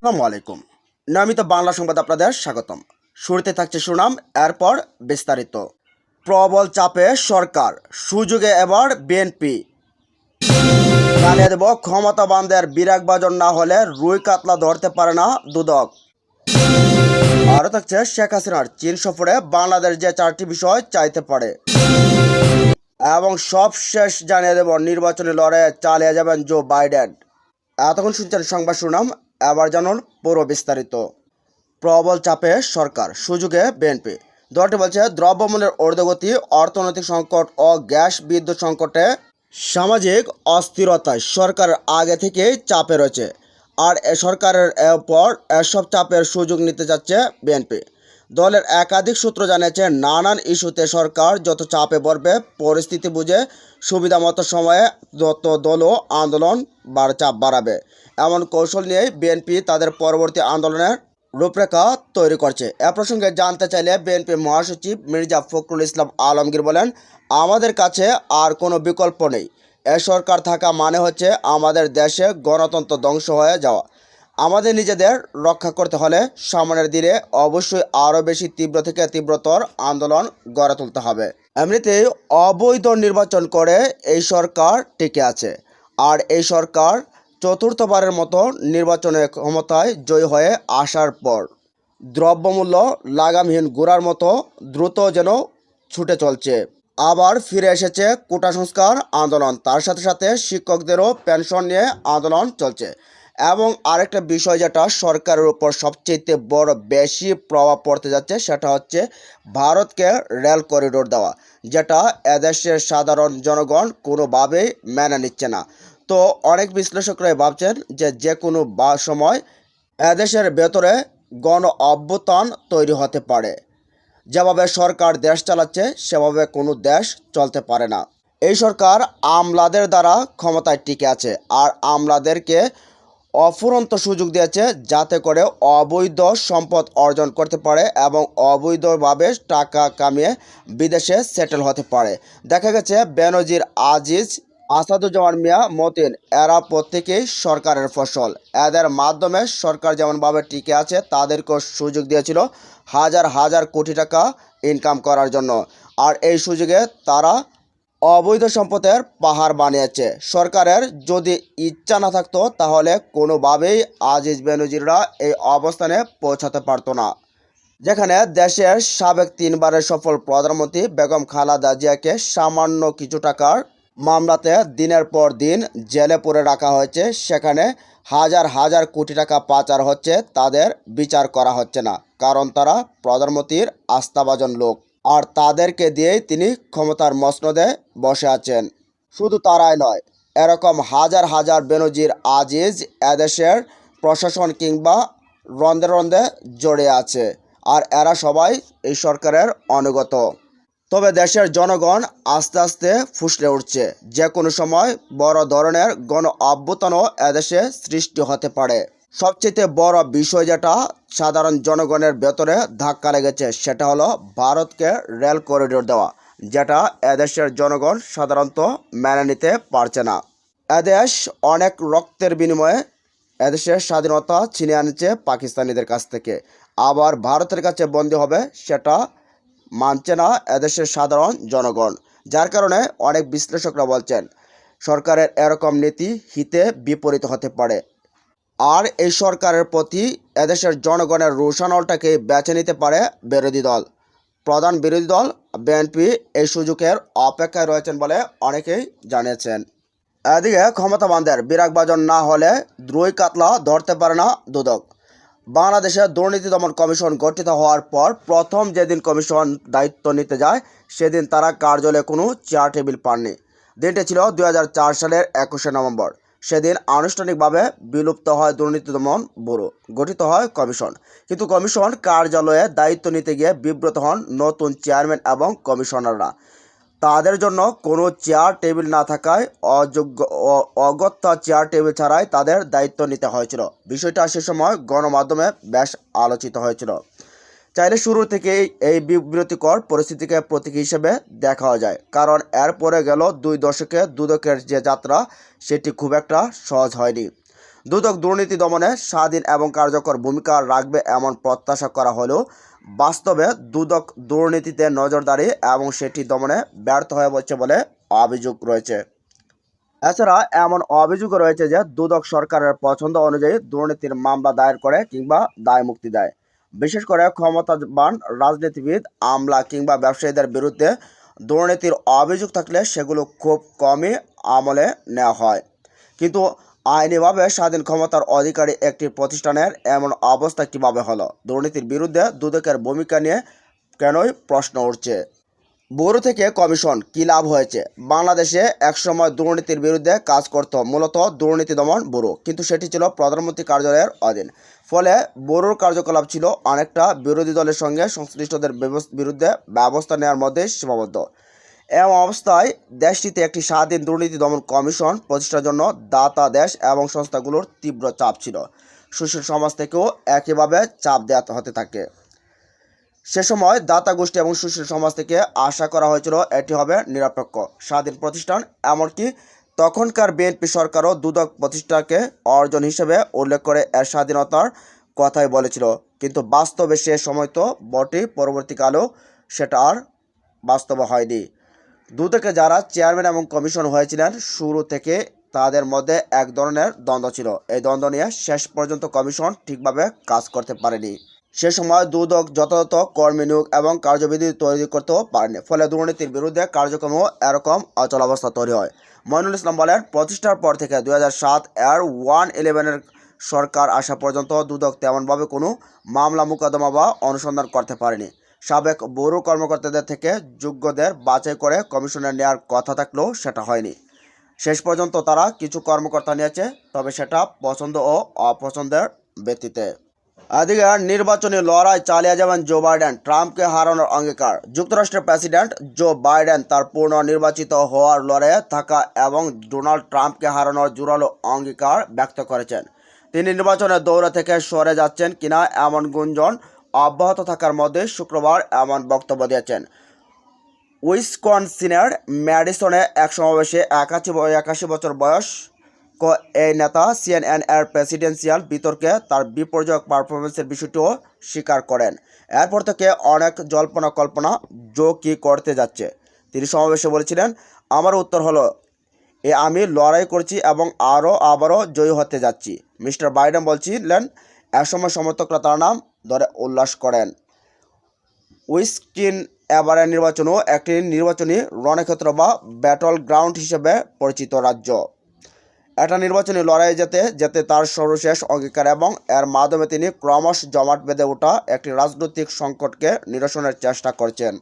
আসসালামু আলাইকুম। নিয়মিত বাংলা সংবাদ আপনাদের স্বাগতম। শুরুতে থাকছে সুনাম, এরপর বিস্তারিত। প্রবল চাপে সরকার, সুযোগে এবার বিএনপি। জানিয়ে দেব, ক্ষমতাবানদের বিরাগ বাজন না হলে রুই কাতলা ধরতে পারে না দুদক। আরও থাকছে শেখ হাসিনার চীন সফরে বাংলাদেশ যে চারটি বিষয় চাইতে পারে। এবং সব শেষ জানিয়ে দেব, নির্বাচনী লড়াইয়ে চালিয়ে যাবেন জো বাইডেন। এতক্ষণ শুনছেন সংবাদ শুনাম এবার জানুন পুরো বিস্তারিত। প্রবল চাপে সরকার, সুযোগে বিএনপি দলটি বলছে, দ্রব্যমূল্যের ঊর্ধ্বগতি, অর্থনৈতিক সংকট ও গ্যাস বিদ্যুৎ সংকটে সামাজিক অস্থিরতায় সরকার আগে থেকেই চাপে রয়েছে। আর সরকারের পর এসব চাপের সুযোগ নিতে যাচ্ছে বিএনপি দলের একাধিক সূত্র জানিয়েছে, নানান ইস্যুতে সরকার যত চাপে পড়বে, পরিস্থিতি বুঝে সুবিধা মতো সময়ে যত দলও আন্দোলন চাপ বাড়াবে। এমন কৌশল নিয়েই বিএনপি তাদের পরবর্তী আন্দোলনের রূপরেখা তৈরি করছে। এ প্রসঙ্গে জানতে চাইলে বিএনপি মহাসচিব মির্জা ফখরুল ইসলাম আলমগীর বলেন, আমাদের কাছে আর কোনো বিকল্প নেই। এ সরকার থাকা মানে হচ্ছে আমাদের দেশে গণতন্ত্র ধ্বংস হয়ে যাওয়া। আমাদের নিজেদের রক্ষা করতে হলে সামনের দিনে অবশ্যই আরও বেশি তীব্র থেকে তীব্রতর আন্দোলন গড়ে তুলতে হবে। এমনিতেই অবৈধ নির্বাচন করে এই সরকার টিকে আছে। আর এই সরকার চতুর্থবারের মতো নির্বাচনে ক্ষমতায় জয়ী হয়ে আসার পর দ্রব্যমূল্য লাগামহীন গোড়ার মতো দ্রুত যেন ছুটে চলছে। আবার ফিরে এসেছে কোটা সংস্কার আন্দোলন। তার সাথে সাথে শিক্ষকদেরও পেনশন নিয়ে আন্দোলন চলছে। এবং আরেকটা বিষয় যেটা সরকারের উপর সবচেয়ে বড় বেশি প্রভাব পড়তে যাচ্ছে, সেটা হচ্ছে ভারতকে রেল করিডোর দেওয়া, যেটা এদেশের সাধারণ জনগণ কোনোভাবেই মেনে নিচ্ছে না। তো অনেক বিশ্লেষকরাই ভাবছেন যে যে কোনো বা সময় এদেশের ভেতরে গণ অভ্যুত্থান তৈরি হতে পারে। যেভাবে সরকার দেশ চালাচ্ছে, সেভাবে কোনো দেশ চলতে পারে না। এই সরকার আমলাদের দ্বারা ক্ষমতায় টিকে আছে, আর আমলাদেরকে অফুরন্ত সুযোগ দিয়েছে যাতে করে অবৈধ সম্পদ অর্জন করতে পারে এবং অবৈধভাবে টাকা কামিয়ে বিদেশে সেটেল হতে পারে। দেখা গেছে, বেনজির আজিজ, আসাদুজ্জামান মিয়া, মতিন, এরা প্রত্যেকেই সরকারের ফসল। এদের মাধ্যমে সরকার যেমনভাবে টিকে আছে, তাদেরকেও সুযোগ দিয়েছিল হাজার হাজার কোটি টাকা ইনকাম করার জন্য। আর এই সুযোগে তারা অবৈধ সম্পদের পাহাড় বানিয়েছে। সরকারের যদি ইচ্ছা না থাকতো, তাহলে কোনোভাবেই আজিজ বেনজিররা এই অবস্থানে পৌঁছাতে পারতো না। যেখানে দেশের সাবেক তিনবারের সফল প্রধানমন্ত্রী বেগম খালাদা জিয়াকে সামান্য কিছু টাকার মামলাতে দিনের পর দিন জেলে পুরে রাখা হয়েছে। সেখানে হাজার হাজার কোটি টাকা পাচার হচ্ছে, তাদের বিচার করা হচ্ছে না, কারণ তারা প্রধানমন্ত্রীর আস্থাভাজন লোক। আর তাদেরকে দিয়েই তিনি ক্ষমতার মসনদে বসে আছেন। শুধু তারাই নয়, এরকম হাজার হাজার বেনজির আজিজ এদেশের প্রশাসন কিংবা রন্ধে রন্ধে জড়ে আছে, আর এরা সবাই এই সরকারের অনুগত। তবে দেশের জনগণ আস্তে আস্তে ফুসলে উঠছে, যে কোনো সময় বড় ধরনের গণ অভ্যুত্থানও এদেশে সৃষ্টি হতে পারে। সবচেয়ে বড় বিষয় যেটা সাধারণ জনগণের ভেতরে ধাক্কা লেগেছে, সেটা হলো ভারতকে রেল করিডোর দেওয়া, যেটা এদেশের জনগণ সাধারণত মেনে নিতে পারছে না। এদেশ অনেক রক্তের বিনিময়ে এদেশের স্বাধীনতা ছিনিয়ে আনছে পাকিস্তানিদের কাছ থেকে। আবার ভারতের কাছে বন্দী হবে, সেটা মানছে না এদেশের সাধারণ জনগণ, যার কারণে অনেক বিশ্লেষকরা বলছেন, সরকারের এরকম নীতি হিতে বিপরীত হতে পারে। আর এই সরকারের প্রতি এদেশের জনগণের রোষানলটাকে বেছে নিতে পারে বিরোধী দল। প্রধান বিরোধী দল বিএনপি এই সুযোগের অপেক্ষায় রয়েছেন বলে অনেকেই জানিয়েছেন। এদিকে ক্ষমতাবানদের বিরাগবাজন না হলে দ্রুই কাতলা ধরতে পারে না দুদক। বাংলাদেশে দুর্নীতি দমন কমিশন গঠিত হওয়ার পর প্রথম যেদিন কমিশন দায়িত্ব নিতে যায়, সেদিন তারা কার্যালয়ে কোনো চেয়ার টেবিল পাননি। দিনটি ছিল দুই হাজার চার সালের একুশে নভেম্বর। সেদিন আনুষ্ঠানিকভাবে বিলুপ্ত হয় দুর্নীতি দমন ব্যুরো, গঠিত হয় কমিশন। কিন্তু কমিশন কার্যালয়ে দায়িত্ব নিতে গিয়ে বিব্রত হন নতুন চেয়ারম্যান এবং কমিশনাররা। তাদের জন্য কোনো চেয়ার টেবিল না থাকায় অযোগ্য অগত্যা চেয়ার টেবিল ছাড়াই তাদের দায়িত্ব নিতে হয়েছিল। বিষয়টা সে সময় গণমাধ্যমে বেশ আলোচিত হয়েছিল। চাইলে শুরু থেকেই এই বিব্রতিকর পরিস্থিতিকে প্রতীক হিসেবে দেখা যায়। কারণ এরপরে গেল দুই দশকে দুদকের যে যাত্রা, সেটি খুব একটা সহজ হয়নি। দুদক দুর্নীতি দমনে স্বাধীন এবং কার্যকর ভূমিকা রাখবে এমন প্রত্যাশা করা হলেও, বাস্তবে দুদক দুর্নীতিতে নজরদারি এবং সেটি দমনে ব্যর্থ হয়ে পড়ছে বলে অভিযোগ রয়েছে। এছাড়া এমন অভিযোগ রয়েছে যে দুদক সরকারের পছন্দ অনুযায়ী দুর্নীতির মামলা দায়ের করে কিংবা দায় মুক্তি দেয়। বিশেষ করে ক্ষমতাবান রাজনীতিবিদ, আমলা কিংবা ব্যবসায়ীদের বিরুদ্ধে দুর্নীতির অভিযোগ থাকলে সেগুলো খুব কমই আমলে নেওয়া হয়। কিন্তু আইনিভাবে স্বাধীন ক্ষমতার অধিকারী একটি প্রতিষ্ঠানের এমন অবস্থা কীভাবে হলো? দুর্নীতির বিরুদ্ধে দুদকের ভূমিকা নিয়ে কেনই প্রশ্ন উঠছে? ব্যুরো থেকে কমিশন কী লাভ হয়েছে? বাংলাদেশে একসময় দুর্নীতির বিরুদ্ধে কাজ করত মূলত দুর্নীতি দমন ব্যুরো, কিন্তু সেটি ছিল প্রধানমন্ত্রী কার্যালয়ের অধীন। ফলে ব্যুরোর কার্যকলাপ ছিল অনেকটা বিরোধী দলের সঙ্গে সংশ্লিষ্টদের বিরুদ্ধে ব্যবস্থা নেওয়ার মধ্যে সীমাবদ্ধ। এমন অবস্থায় দেশটিতে একটি স্বাধীন দুর্নীতি দমন কমিশন প্রতিষ্ঠার জন্য দাতা দেশ এবং সংস্থাগুলোর তীব্র চাপ ছিল। সুশীল সমাজ থেকেও একইভাবে চাপ দেওয়া হতে থাকে। সে সময় দাতা গোষ্ঠী এবং সুশীল সমাজ থেকে আশা করা হয়েছিল এটি হবে নিরপেক্ষ। স্বাধীন প্রতিষ্ঠান, এমনকি তখনকার বিএনপি সরকারও দুদক প্রতিষ্ঠাকে অর্জন হিসেবে উল্লেখ করে এর স্বাধীনতার কথাই বলেছিল। কিন্তু বাস্তবে সে সময় তো বটেই, পরবর্তীকালেও সেটা আর বাস্তব হয়নি। দুদকে যারা চেয়ারম্যান এবং কমিশন হয়েছিলেন, শুরু থেকে তাদের মধ্যে এক ধরনের দ্বন্দ্ব ছিল। এই দ্বন্দ্ব নিয়ে শেষ পর্যন্ত কমিশন ঠিকভাবে কাজ করতে পারেনি। সে সময় দুদক যথাযথ কর্মী নিয়োগ এবং কার্যবিধি তৈরি করতেও পারেনি। ফলে দুর্নীতির বিরুদ্ধে কার্যক্রমও এরকম অচল অবস্থা তৈরি হয়। মইনুল ইসলাম বলেন, প্রতিষ্ঠার পর থেকে দুই সাত এর ওয়ান ইলেভেনের সরকার আসা পর্যন্ত দুদক তেমনভাবে কোনো মামলা মোকদ্দমা বা অনুসন্ধান করতে পারেনি। সাবেক ব্যুরো কর্মকর্তাদের থেকে যোগ্যদের বাছাই করে কমিশনে নেওয়ার কথা থাকলেও সেটা হয়নি। শেষ পর্যন্ত তারা কিছু কর্মকর্তা নিয়েছে, তবে সেটা পছন্দ ও অপছন্দের ভিত্তিতে এদিকে নির্বাচনী লড়াই চালিয়ে যাবেন জো বাইডেন ট্রাম্পকে হারানোর অঙ্গীকার যুক্তরাষ্ট্রের প্রেসিডেন্ট জো বাইডেন তার পূর্ণ নির্বাচিত হওয়ার লড়াইয়ে থাকা এবং ডোনাল্ড ট্রাম্পকে হারানোর জোরালো অঙ্গীকার ব্যক্ত করেছেন তিনি নির্বাচনের দৌড়ে থেকে সরে যাচ্ছেন কিনা এমন গুঞ্জন অব্যাহত থাকার মধ্যে শুক্রবার এমন বক্তব্য দিয়েছেন উইসকনসিনের ম্যাডিসনে এক সমাবেশে একাশি একাশি বছর বয়স এই নেতা সিএনএন এর প্রেসিডেন্সিয়াল বিতর্কে তার বিপর্যয়ক পারফরমেন্সের বিষয়টিও স্বীকার করেন। এরপর থেকে অনেক জল্পনা কল্পনা জো কী করতে যাচ্ছে। তিনি সমাবেশে বলেছিলেন, আমার উত্তর হলো, এ আমি লড়াই করছি এবং আরও আবারও জয়ী হতে যাচ্ছি। মিস্টার বাইডেন বলছিলেন একসময় সমর্থকরা তার নাম ধরে উল্লাস করেন। উইস্কিন এবারের নির্বাচনও একটি নির্বাচনী রণক্ষেত্র বা ব্যাটল গ্রাউন্ড হিসেবে পরিচিত রাজ্য। এটা নির্বাচনী লড়াই যেতে যেতে তার সর্বশেষ অঙ্গীকার এবং এর মাধ্যমে তিনি ক্রমশ জমাট বেঁধে ওঠা একটি রাজনৈতিক সংকটকে নিরসনের চেষ্টা করছেন।